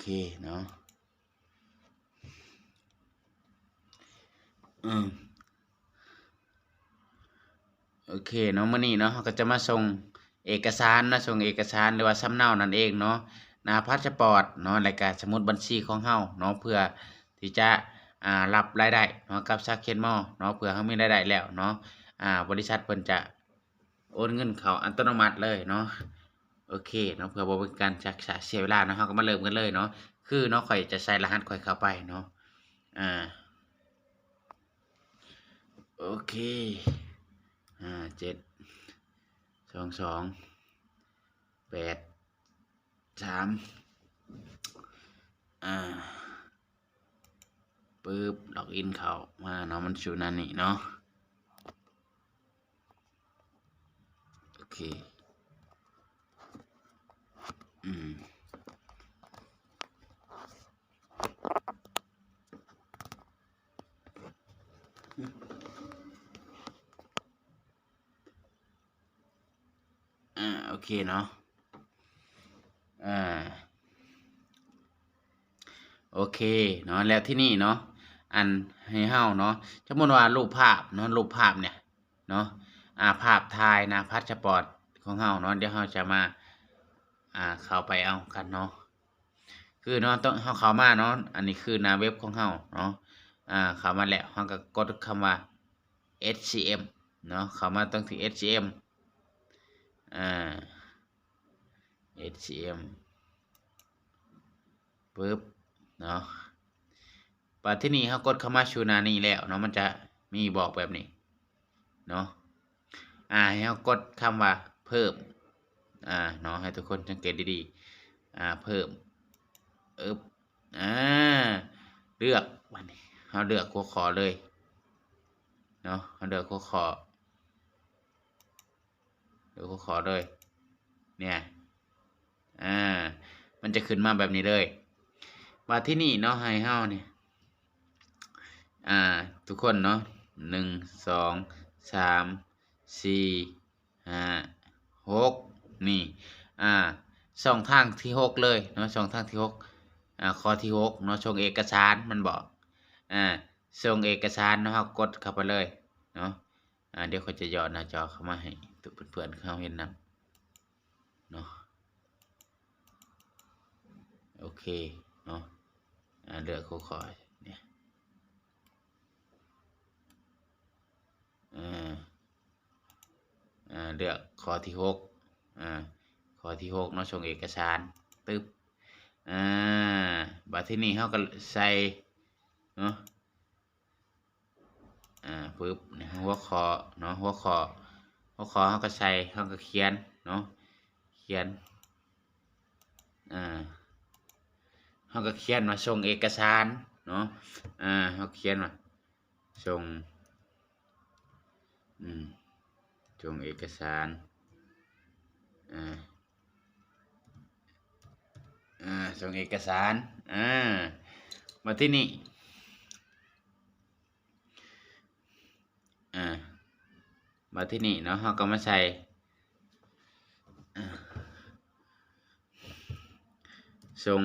เคเนาะอืมโอเคเนาะมื้อนี้เนาะเราก็จะมาส่งเอกสารนะส่งเอกสารหรือว่าสำเนานั่นเองเนาะหนาพาสปอร์ตเนาะรายการสมุดบัญชีของเฮาเนาะเพื่อที่จะอ่ารับรายได้เนาะกับซากเคนมอเนาะเพื่อเฮามีรายได้แล้วเนาะอ่าบริษัทเพิ่นจะโอนเงินเขาอัตโนมัติเลยเนาะ โอเคเนาะเพื่อบ่เป็นการจักษาเสียเวลาเนาะเฮาก็มาเริ่มกันเลยเนาะคือเนาะข่อยจะใส่รหัสข่อยเข้าไปเนาะอ่าโอเคอ่าเจ็ดสองสองแปดสามอ่าปึ๊บล็อกอินเข้ามาเนาะมันชูนั่นนี่เนาะโอเค อ่าโอเคเนาะอ่าโอเคเนาะแล้วที่นี่เนาะอันให้เฮาเนาะสมมติว่ารูปภาพเนาะรูปภาพเนี่ยเนาะอ่าภาพถ่ายนะพาสปอร์ตของเฮาเนาะเดี๋ยวเฮาจะมา อ่า เข้าไปเอากันเนาะคือเนาะต้องเฮาเข้ามาเนาะอันนี้คือหน้าเว็บของเฮาเนาะอ่าเข้ามาแล้วเฮาก็กดคำว่า HCM เนาะเข้ามาต้องที่ HCM อ่า HCM ปึ๊บเนาะปัจที่นี่เขากดเข้ามาชูนานี่แล้วเนาะมันจะมีบอกแบบนี้เนาะอ่าให้เขากดคำว่าเพิ่ม อ่าเนาะให้ทุกคนสังเกตดีๆอ่าเพิ่มอึบอ่าเลือกวันนี้เขาเลือกหัวขอเลยเนาะเขาเลือกหัวขอเลือกหัวขอเลยเนี่ยอ่ามันจะขึ้นมาแบบนี้เลยว่าที่นี่เนาะให้เฮาเนี่ยอ่าทุกคนเนาะหนึ่งสองสามสี่ห้าหก นี่อ่าช่องทางที่หกเลยเนาะช่องทางที่หกอ่าข้อที่หกเนาะส่งเอกสารมันบอกอ่าส่งเอกสารเนาะเรากดเข้าไปเลยเนาะอ่าเดี๋ยวเขาจะย่อหน้าจอเข้ามาให้ทุเพื่อนๆเขาเห็นนํเนาะโอเคเนาะอ่าเลือกข้อขอเนี่ยอ่าอ่าเลือกข้อที่หก อ่าข้อที่หกเนาะส่งเอกสารตึ๊บอ่าบัดที่นี่เขาก็ใส่เนาะอ่าปึ๊บหัวข้อเนาะหัวข้อหัวข้อเขาก็ใส่เขาก็เขียนเนาะเขียนอ่าเขาก็เขียนมาส่งเอกสารเนาะอ่าเขาเขียนมาส่งอืมส่งเอกสาร อ่าอ่าส่งเอกสารอ่ามาที่นี่อ่ามาที่นี่เนาะเขาก็มาใส่อ่าส่ง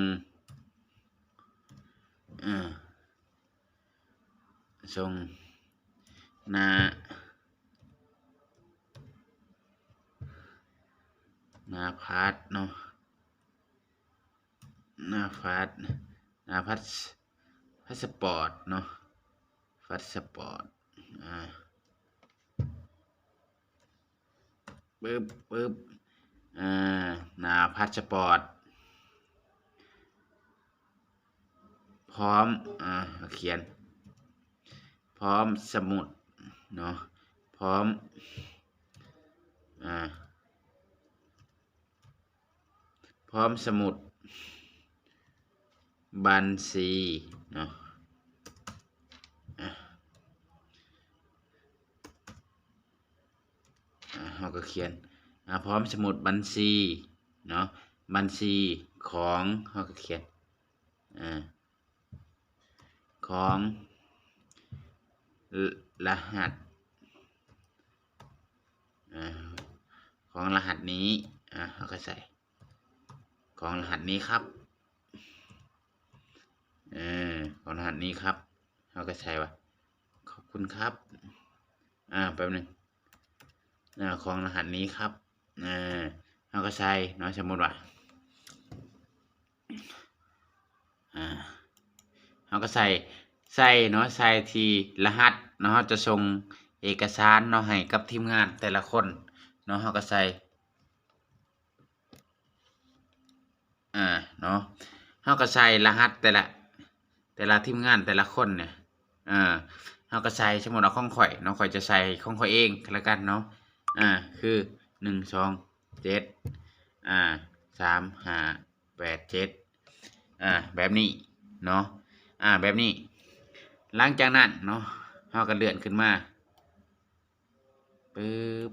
อ่าส่งนา หน้าพัดเนาะหน้าพัดหน้าพัดพาสปอร์ตเนาะพาสปอร์ตอ่าปึ๊บปึ๊บอ่าหน้าพาสปอร์ตพร้อมอ่าเขียน พร้อมสมุดเนาะพร้อมอ่า พร้อมสมุด บัญชีเนาะเราก็เขียนพร้อมสมุดบัญชีเนาะบัญชีของเราก็เขียนอของรหัสของรหัสนี้เราก็ใส่ ของรหัสนี้ครับของรหัสนี้ครับเราก็ใช้ว่าขอบคุณครับ อ่าแป๊บหนึ่งอ่าของรหัสนี้ครับอ่าเราก็ใช้เนาะสมมติว่าอ่าเราก็ใส่ใส่เนาะใส่ทีรหัสเนาะจะส่งเอกสารเนาะให้กับทีมงานแต่ละคนเนาะเราก็ใส่ อ่าเนาะเขาก็ใส่รหัสแต่ละ แต่ละทีมงานแต่ละคนเนี่ยอ่าเขาก็ใส่สมมติเอาข้องข่อยเนาะข่อยจะใส่ข้องข่อยเองก็แล้วกันเนาะอ่าคือหนึ่งสองเจ็ดอ่าสามห้าแปดเจ็ดอ่าแบบนี้เนาะอ่าแบบนี้ หลังจากนั้นเนาะเขาก็เลื่อนขึ้นมาปึ๊บ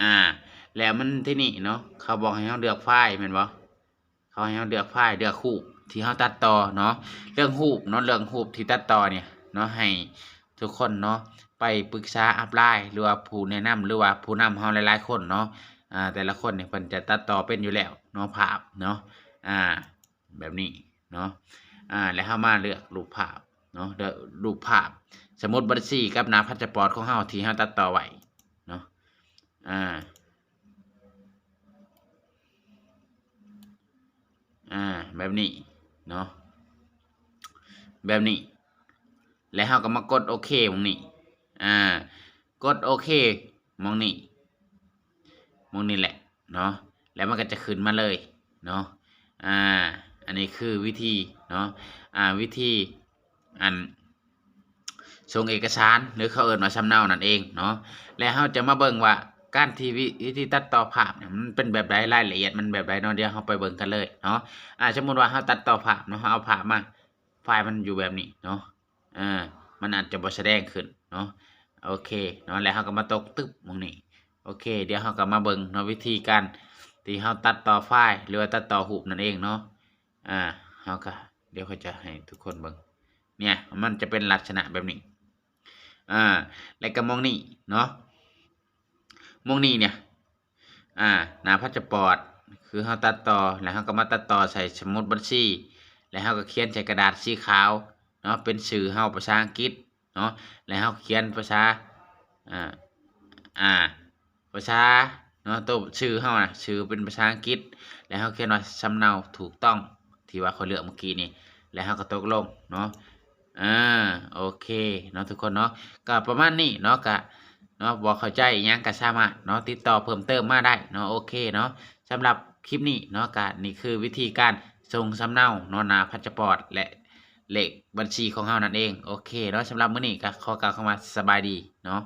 อ่า แล้วมันที่นี่เนาะเขาบอกให้เราเลือกไฟล์แม่นบ่ เขาให้เราเลือกไฟล์เลือกรูปที่เราตัดต่อเนาะเรื่องรูปเนาะเรื่องรูปที่ตัดต่อเนี่ยเนาะให้ทุกคนเนาะไปปรึกษาอัพไลน์หรือว่าผู้แนะนำหรือว่าผู้นำเฮาหลายๆคนเนาะอ่าแต่ละคนเนี่ยเพิ่นจะตัดต่อเป็นอยู่แล้วเนาะภาพเนาะอ่าแบบนี้เนาะอ่าแล้วเฮามาเลือกรูปภาพเนาะเลือกรูปภาพ สมมติบัญชีกับหน้าพาสปอร์ตของเฮาที่เฮาตัดต่อไว้เนาะอ่า อ่าแบบนี้เนาะแบบนี้ แล้วเราก็มากดโอเคมองนี้อ่ากดโอเคมองนี้มองนี้แหละเนาะแล้วมันก็จะขึ้นมาเลยเนาะอ่าอันนี้คือวิธีเนาะอ่าวิธีอันส่งเอกสารหรือเขาเอิญมาสำเนานั่นเองเนาะแล้วเราจะมาเบิ่งว่า การทีวิวิธีตัดต่อภาพเนี่ยมันเป็นแบบใดรายละเอียดมันแบบใดเนาะเดี๋ยวเราไปเบิ่งกันเลยเนาะอ่าสมมติว่าเราตัดต่อภาพเนาะเอาภาพมา ไฟล์มันอยู่แบบนี้เนาะอ่ามันอาจจะบ่แสดงขึ้นเนาะโอเคเนาะแล้วเราก็มาตกตึ๊บตรงนี้โอเค เดี๋ยวเราก็มาเบิ่งเนาะวิธีการที่เราตัดต่อไฟล์หรือว่าตัดต่อรูปนั่นเองเนาะอ่าเราก็เดี๋ยวเขาจะให้ทุกคนเบิ่งเนี่ยมันจะเป็นลักษณะแบบนี้อ่าแล้วก็มองนี่เนาะ มองนี่เนี่ย อ่าหน้าพาสปอร์ตคือเราตัดต่อแล้วเราก็มาตัดต่อใส่สมุดบัญชี แล้วเราก็เขียนใส่กระดาษสีขาวเนาะเป็นชื่อเราภาษาอังกฤษเนาะแล้วเราเขียนภาษาอ่าอ่าภาษาเนาะตัวชื่อเราน่ะชื่อเป็นภาษาอังกฤษ แล้วเราเขียนว่าสำเนาถูกต้องที่ว่าเขาเลือกเมื่อกี้นี่แล้วเราก็ตกลงเนาะอ่าโอเคเนาะทุกคนเนาะก็ประมาณนี้เนาะก็ เนาะบอกเข้าใจยังก็สามารถเนาะติดต่อเพิ่มเติมมาได้เนาะโอเคเนาะสำหรับคลิปนี้เนาะก็นี่คือวิธีการส่งสำเนาเนาะนาพาสปอร์ตและเลขบัญชีของเฮานั่นเองโอเคเนาะสำหรับมื้อนี้ก็ขอกล่าวคำว่าสบายดีเนาะ